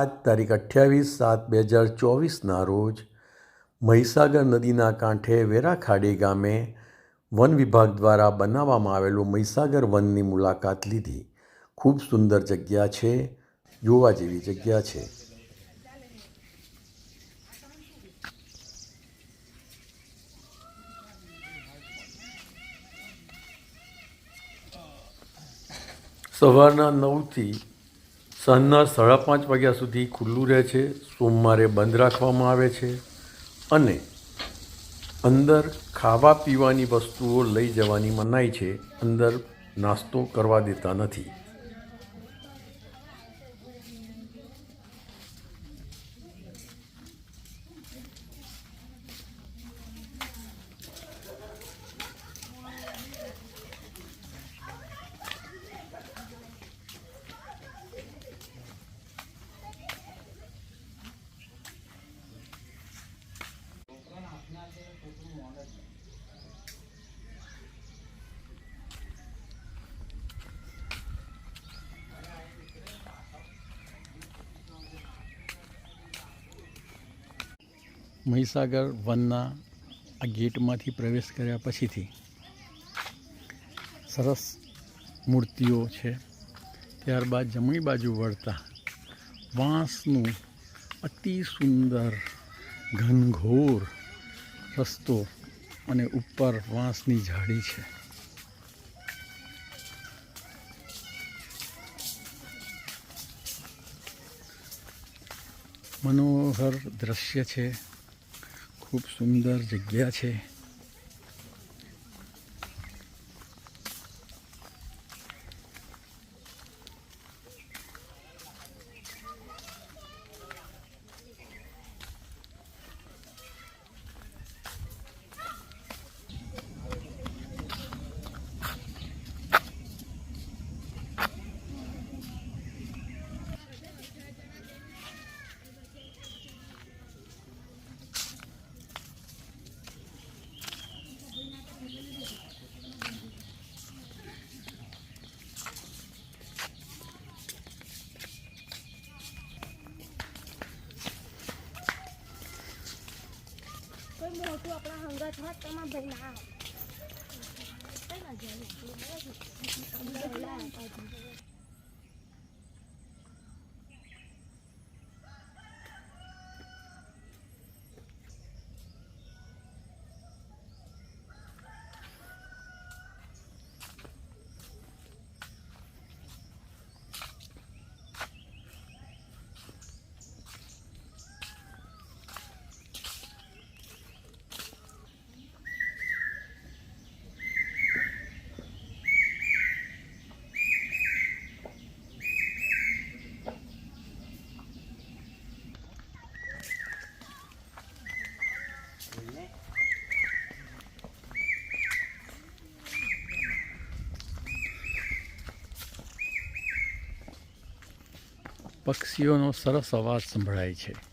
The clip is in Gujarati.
આજ તારીખ અઠ્યાવીસ સાત બે હજાર ચોવીસના રોજ મહીસાગર નદીના કાંઠે વેરાખાડી ગામે વન વિભાગ દ્વારા બનાવવામાં આવેલું મહીસાગર વનની મુલાકાત લીધી. ખૂબ સુંદર જગ્યા છે, જોવા જેવી જગ્યા છે. સવારના નવથી સાંજના સાડા પાંચ વાગ્યા સુધી ખુલ્લું રહે છે. સોમવારે બંધ રાખવામાં આવે છે અને અંદર ખાવા પીવાની વસ્તુઓ લઈ જવાની મનાઈ છે. અંદર નાસ્તો કરવા દેતા નથી. મહીસાગર વનના આ ગેટમાંથી પ્રવેશ કર્યા પછીથી સરસ મૂર્તિઓ છે. ત્યારબાદ જમણી બાજુ વળતા વાંસનું અતિ સુંદર ઘનઘોર રસ્તો અને ઉપર વાંસની ઝાડી છે. મનોહર દ્રશ્ય છે. ખૂબ સુંદર જગ્યા છે. કોઈ મોટું આપણા હંગત હોત તો માં ભાઈ ના આવે. પક્ષીઓનો સરસ અવાજ સંભળાય છે.